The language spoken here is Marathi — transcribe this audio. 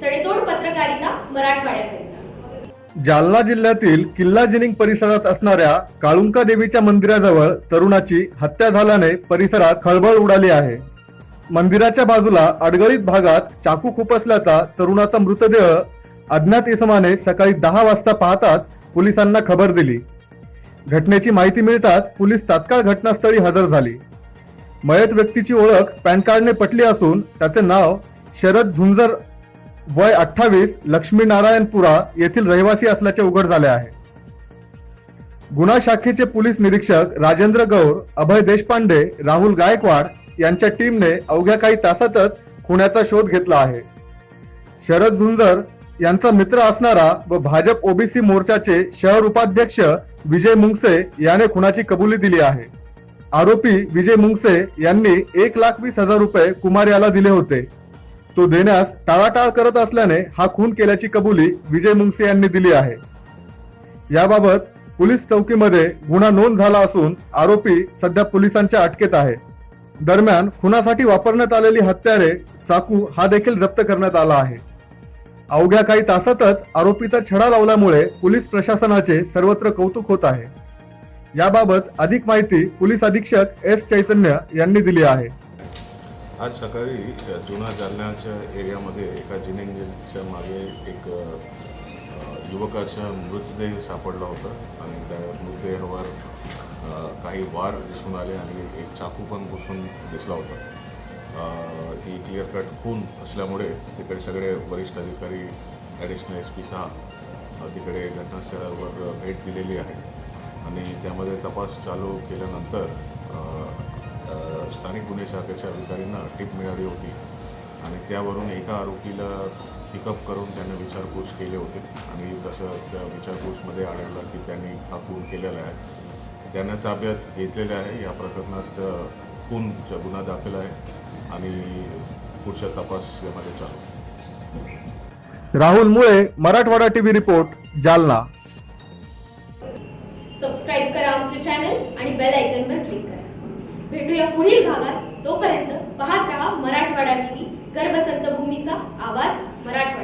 सडेतोड पत्रकारिता मराठवाड्याकरिता जालना जिल्ह्यातील किल्ला जिनिंग परिसरात असणाऱ्या काळुंका देवीच्या मंदिराजवळ तरुणाची हत्या झाल्याने परिसरात खळबळ उडाली आहे. मंदिराच्या बाजूला अडगळीत भागात चाकू खुपसल्याचा तरुणाचा मृतदेह अज्ञात इसमाने सकाळी दहा वाजता पाहताच पोलिसांना खबर दिली. घटनेची माहिती मिळताच पोलीस तात्काळ घटनास्थळी हजर झाली. मयत व्यक्तीची ओळख पॅन कार्डने पटली असून त्याचे नाव शरद झुंजर वय अठ्ठावीस लक्ष्मीनारायणपुरा येथील रहिवासी असल्याचे उघड झाले आहे. गुन्हा शाखेचे पोलीस निरीक्षक राजेंद्र गौर अभय देशपांडे राहुल गायकवाड यांच्या टीमने अवघ्या काही तासातच खुण्याचा शोध घेतला आहे. शरद झुंजर यांचा मित्र असणारा व भाजप ओबीसी मोर्चाचे शहर उपाध्यक्ष विजय मुंगसे याने खुनाची कबुली दिली आहे. आरोपी विजय मुंगसे यांनी एक लाख वीस हजार रुपये कुमार याला दिले होते. तो देण्यास टाळाटाळ करत असल्याने हा खून केल्याची कबुली विजय मुंगसे यांनी दिली आहे. याबाबत पोलीस चौकीमध्ये गुन्हा नोंद झाला असून आरोपी सध्या पोलिसांच्या अटकेत आहे. दरम्यान खुनासाठी वापरण्यात आलेली हत्यारे चाकू हा देखील जप्त करण्यात आला आहे. अवघ्या काही तासातच आरोपीचा छडा लावल्यामुळे पोलीस प्रशासनाचे सर्वत्र कौतुक होत आहे. याबाबत अधिक माहिती पोलीस अधीक्षक एस चैतन्य यांनी दिली आहे. आज सकाळी जुना जालन्याच्या एरियामध्ये एका जिनिंगच्या मागे एक युवकाचा मृतदेह सापडला होता आणि त्या मृतदेहावर काही वार दिसून आले आणि एक चाकू पण घुसून दिसला होता. ही क्लिअर कट खून असल्यामुळे तिकडे सगळे वरिष्ठ अधिकारी ॲडिशनल एस पी सहा तिकडे घटनास्थळावर भेट दिलेली आहे. आणि त्यामध्ये तपास चालू केल्यानंतर स्थानिक गुन्हे शाखेच्या अधिकाऱ्यांना टीप मिळाली होती. आणि त्यावरून एका आरोपीला पिकअप करून त्यांनी विचारपूस केले होते. आणि तसं त्या विचारपूसमध्ये आढळलं की त्यांनी हा खून केलेला आहे. त्यांना ताब्यात घेतलेलं आहे. या प्रकरणात खूनचा गुन्हा दाखल आहे. आणि पुढचा तपास यामध्ये चालू. राहुल मुळे Marathwada TV report Jalna. Subscribe करा आमचे चॅनल आणि बेल आयकनवर क्लिक करा. भेटूया पुढील भागात. तोपर्यंत पाहत राहा मराठवाडा टीव्ही गर्भसंत भूमीचा आवाज मराठवाडा.